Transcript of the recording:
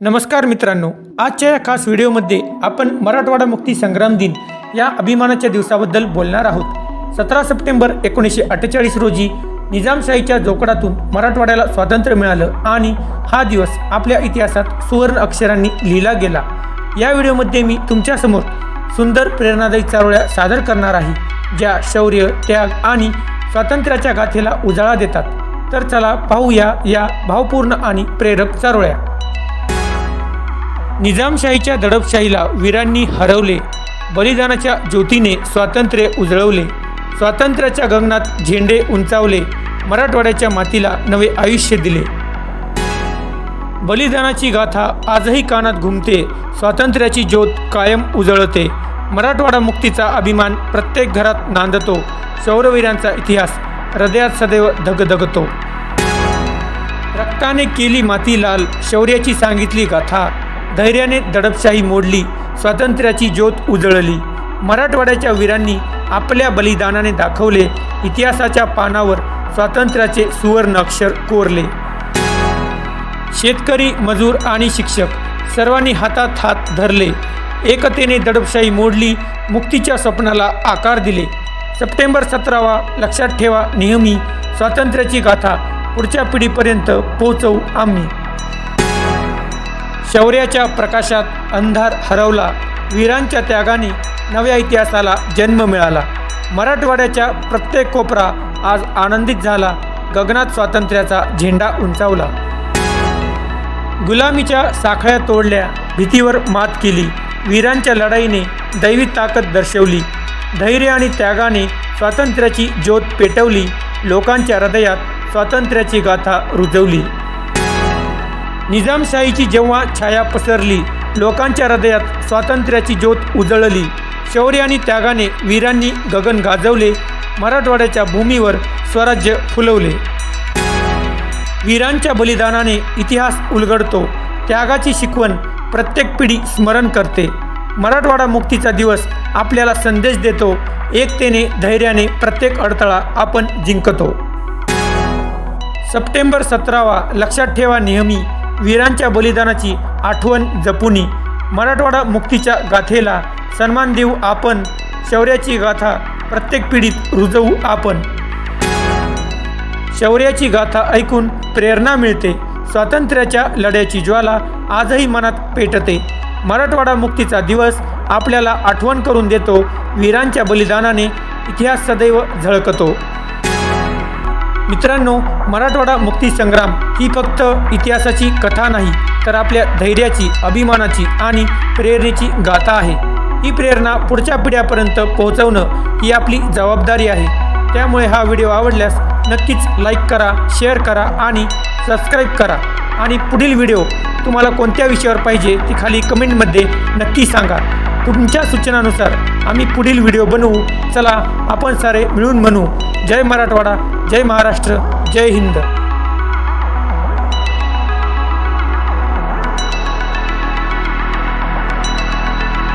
नमस्कार मित्रांनो आजच्या या खास व्हिडिओमध्ये आपण मराठवाडा मुक्ती संग्राम दिन या अभिमानाच्या दिवसाबद्दल बोलणार आहोत. सतरा सप्टेंबर एकोणीसशे अठ्ठेचाळीस रोजी निजामशाहीच्या जोकडातून मराठवाड्याला स्वातंत्र्य मिळालं आणि हा दिवस आपल्या इतिहासात सुवर्ण अक्षरांनी लिहिला गेला. या व्हिडिओमध्ये मी तुमच्यासमोर सुंदर प्रेरणादायी चारोळ्या सादर करणार आहे ज्या शौर्य त्याग आणि स्वातंत्र्याच्या गाथेला उजाळा देतात. तर चला पाहूया या भावपूर्ण आणि प्रेरक चारोळ्या. निजामशाहीच्या दडपशाहीला वीरांनी हरवले. बलिदानाच्या ज्योतीने स्वातंत्र्य उजळवले. स्वातंत्र्याच्या गगनात झेंडे उंचावले. मराठवाड्याच्या मातीला नवे आयुष्य दिले. बलिदानाची गाथा आजही कानात घुमते. स्वातंत्र्याची ज्योत कायम उजळते. मराठवाडा मुक्तीचा अभिमान प्रत्येक घरात नांदतो. शौरवीरांचा इतिहास हृदयात सदैव धगधगतो. रक्ताने केली माती लाल शौर्याची सांगितली गाथा. धैर्याने दडपशाही मोडली स्वातंत्र्याची ज्योत उजळली. मराठवाड्याच्या वीरांनी आपल्या बलिदानाने दाखवले इतिहासाच्या पानावर स्वातंत्र्याचे सुवर्ण अक्षर कोरले. शेतकरी मजूर आणि शिक्षक सर्वांनी हातात हात धरले. एकतेने दडपशाही मोडली मुक्तीच्या स्वप्नाला आकार दिले. सप्टेंबर सतरावा लक्षात ठेवा नेहमी स्वातंत्र्याची गाथा पुढच्या पिढीपर्यंत पोहोचवू आम्ही. शौर्याच्या प्रकाशात अंधार हरवला. वीरांच्या त्यागाने नव्या इतिहासाला जन्म मिळाला. मराठवाड्याच्या प्रत्येक कोपरा आज आनंदित झाला. गगनात स्वातंत्र्याचा झेंडा उंचावला. गुलामीच्या साखळ्या तोडल्या. भीतीवर मात केली. वीरांच्या लढाईने दैवी ताकद दर्शवली. धैर्य आणि त्यागाने स्वातंत्र्याची ज्योत पेटवली. लोकांच्या हृदयात स्वातंत्र्याची गाथा रुजवली. निजामशाहीची जेव्हा छाया पसरली लोकांच्या हृदयात स्वातंत्र्याची ज्योत उजळली. शौर्य आणि त्यागाने वीरांनी गगन गाजवले मराठवाड्याच्या भूमीवर स्वराज्य फुलवले. वीरांच्या बलिदानाने इतिहास उलगडतो त्यागाची शिकवण प्रत्येक पिढी स्मरण करते. मराठवाडा मुक्तीचा दिवस आपल्याला संदेश देतो एकतेने धैर्याने प्रत्येक अडथळा आपण जिंकतो. सप्टेंबर सतरावा लक्षात ठेवा नेहमी वीरांच्या बलिदानाची आठवण जपुनी. मराठवाडा मुक्तीच्या गाथेला सन्मान देऊ आपण शौर्याची गाथा प्रत्येक पिढीत रुजवू आपण. शौर्याची गाथा ऐकून प्रेरणा मिळते स्वातंत्र्याच्या लढ्याची ज्वाला आजही मनात पेटते. मराठवाडा मुक्तीचा दिवस आपल्याला आठवण करून देतो वीरांच्या बलिदानाने इतिहास सदैव झळकतो. मित्रांनो मराठवाडा मुक्ती संग्राम ही फक्त इतिहासाची कथा नाही तर आपल्या धैर्याची अभिमानाची आणि प्रेरणेची गाथा आहे. ही प्रेरणा पुढच्या पिढ्यापर्यंत पोहोचवणं ही आपली जबाबदारी आहे. त्यामुळे हा व्हिडिओ आवडल्यास नक्कीच लाईक करा शेअर करा आणि सबस्क्राईब करा. आणि पुढील व्हिडिओ तुम्हाला कोणत्या विषयावर पाहिजे ती खाली कमेंटमध्ये नक्की सांगा. तुमच्या सूचनानुसार आम्ही पुढील व्हिडिओ बनवू. चला आपण सारे मिळून म्हणू. जय मराठवाडा जय महाराष्ट्र जय हिंद.